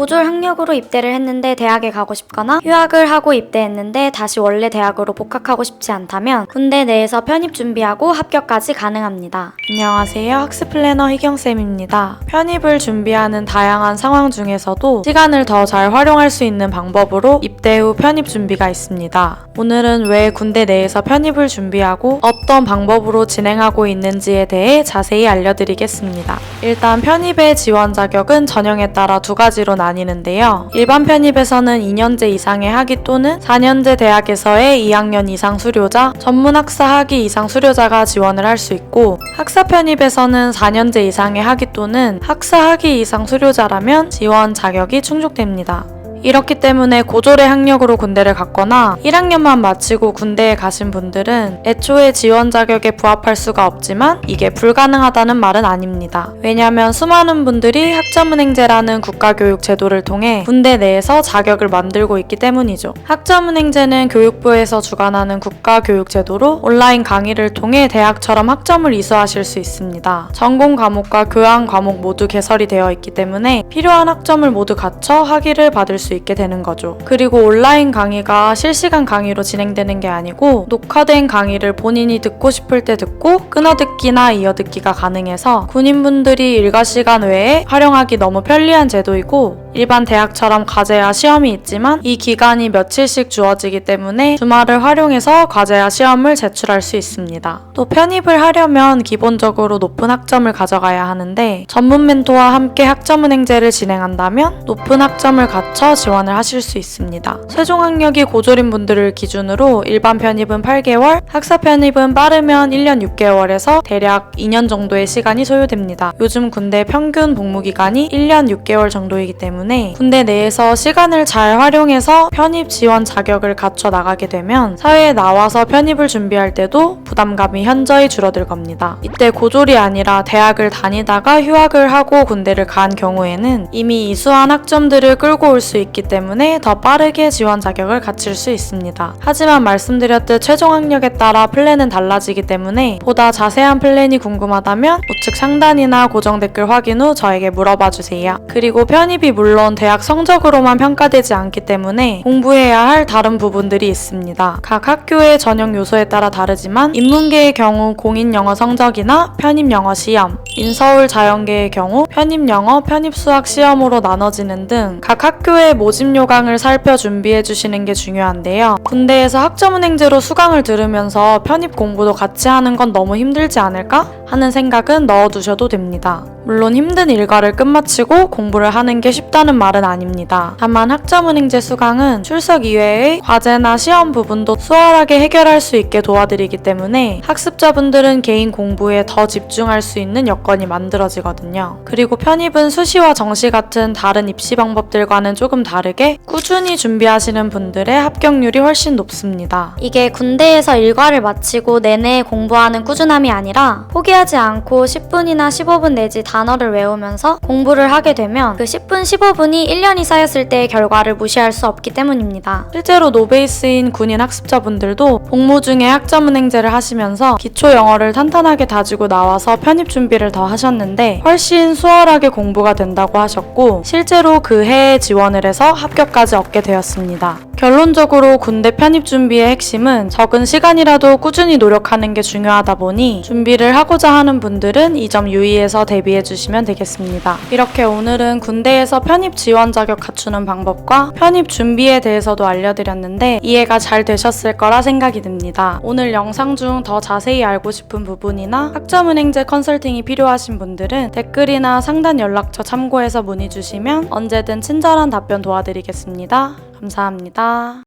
보졸 학력으로 입대를 했는데 대학에 가고 싶거나 휴학을 하고 입대했는데 다시 원래 대학으로 복학하고 싶지 않다면 군대 내에서 편입 준비하고 합격까지 가능합니다. 안녕하세요. 학습 플래너 희경쌤입니다. 편입을 준비하는 다양한 상황 중에서도 시간을 더 잘 활용할 수 있는 방법으로 입대 후 편입 준비가 있습니다. 오늘은 왜 군대 내에서 편입을 준비하고 어떤 방법으로 진행하고 있는지에 대해 자세히 알려드리겠습니다. 일단 편입의 지원 자격은 전형에 따라 두 가지로 나뉘 는데요. 일반 편입에서는 2년제 이상의 학위 또는 4년제 대학에서의 2학년 이상 수료자, 전문 학사 학위 이상 수료자가 지원을 할 수 있고 학사 편입에서는 4년제 이상의 학위 또는 학사 학위 이상 수료자라면 지원 자격이 충족됩니다. 이렇기 때문에 고졸의 학력으로 군대를 갔거나 1학년만 마치고 군대에 가신 분들은 애초에 지원 자격에 부합할 수가 없지만 이게 불가능하다는 말은 아닙니다. 왜냐하면 수많은 분들이 학점은행제라는 국가교육 제도를 통해 군대 내에서 자격을 만들고 있기 때문이죠. 학점은행제는 교육부에서 주관하는 국가교육 제도로 온라인 강의를 통해 대학처럼 학점을 이수하실 수 있습니다. 전공 과목과 교양 과목 모두 개설이 되어 있기 때문에 필요한 학점을 모두 갖춰 학위를 받을 수 있게 되는 거죠. 그리고 온라인 강의가 실시간 강의로 진행되는 게 아니고 녹화된 강의를 본인이 듣고 싶을 때 듣고 끊어듣기나 이어듣기가 가능해서 군인분들이 일과 시간 외에 활용하기 너무 편리한 제도이고 일반 대학처럼 과제와 시험이 있지만 이 기간이 며칠씩 주어지기 때문에 주말을 활용해서 과제와 시험을 제출할 수 있습니다. 또 편입을 하려면 기본적으로 높은 학점을 가져가야 하는데 전문 멘토와 함께 학점은행제를 진행한다면 높은 학점을 갖춰 지원을 하실 수 있습니다. 최종 학력이 고졸인 분들을 기준으로 일반 편입은 8개월, 학사 편입은 빠르면 1년 6개월에서 대략 2년 정도의 시간이 소요됩니다. 요즘 군대 평균 복무 기간이 1년 6개월 정도이기 때문에 군대 내에서 시간을 잘 활용해서 편입 지원 자격을 갖춰 나가게 되면 사회에 나와서 편입을 준비할 때도 부담감이 현저히 줄어들 겁니다. 이때 고졸이 아니라 대학을 다니다가 휴학을 하고 군대를 간 경우에는 이미 이수한 학점들을 끌고 올 수 있기 때문에 더 빠르게 지원 자격을 갖출 수 있습니다. 하지만 말씀드렸듯 최종 학력에 따라 플랜은 달라지기 때문에 보다 자세한 플랜이 궁금하다면 우측 상단이나 고정 댓글 확인 후 저에게 물어봐 주세요. 그리고 편입이 물론 대학 성적으로만 평가되지 않기 때문에 공부해야 할 다른 부분들이 있습니다. 각 학교의 전형 요소에 따라 다르지만 인문계의 경우 공인 영어 성적이나 편입 영어 시험, 인서울 자연계의 경우 편입 영어, 편입 수학 시험으로 나눠지는 등 각 학교의 모집 요강을 살펴 준비해 주시는 게 중요한데요. 군대에서 학점은 행제로 수강을 들으면서 편입 공부도 같이 하는 건 너무 힘들지 않을까 하는 생각은 넣어 두셔도 됩니다. 물론 힘든 일과를 끝마치고 공부를 하는 게 쉽다 는 말은 아닙니다. 다만 학점은행제 수강은 출석 이외의 과제나 시험 부분도 수월하게 해결할 수 있게 도와드리기 때문에 학습자분들은 개인 공부에 더 집중할 수 있는 여건이 만들어지거든요. 그리고 편입은 수시와 정시 같은 다른 입시 방법들과는 조금 다르게 꾸준히 준비하시는 분들의 합격률이 훨씬 높습니다. 이게 군대에서 일과를 마치고 내내 공부하는 꾸준함이 아니라 포기하지 않고 10분이나 15분 내지 단어를 외우면서 공부를 하게 되면 그 10분, 15분 이 1년이 쌓였을 때의 결과를 무시할 수 없기 때문입니다. 실제로 노베이스인 군인 학습자분들도 복무 중에 학점은 행제를 하시면서 기초 영어를 탄탄하게 다지고 나와서 편입 준비를 더 하셨는데 훨씬 수월하게 공부가 된다고 하셨고 실제로 그 해에 지원을 해서 합격까지 얻게 되었습니다. 결론적으로 군대 편입 준비의 핵심은 적은 시간이라도 꾸준히 노력하는 게 중요하다 보니 준비를 하고자 하는 분들은 이 점 유의해서 대비해 주시면 되겠습니다. 이렇게 오늘은 군대에서 편입 지원 자격 갖추는 방법과 편입 준비에 대해서도 알려드렸는데 이해가 잘 되셨을 거라 생각이 듭니다. 오늘 영상 중 더 자세히 알고 싶은 부분이나 학점은행제 컨설팅이 필요하신 분들은 댓글이나 상단 연락처 참고해서 문의 주시면 언제든 친절한 답변 도와드리겠습니다. 감사합니다.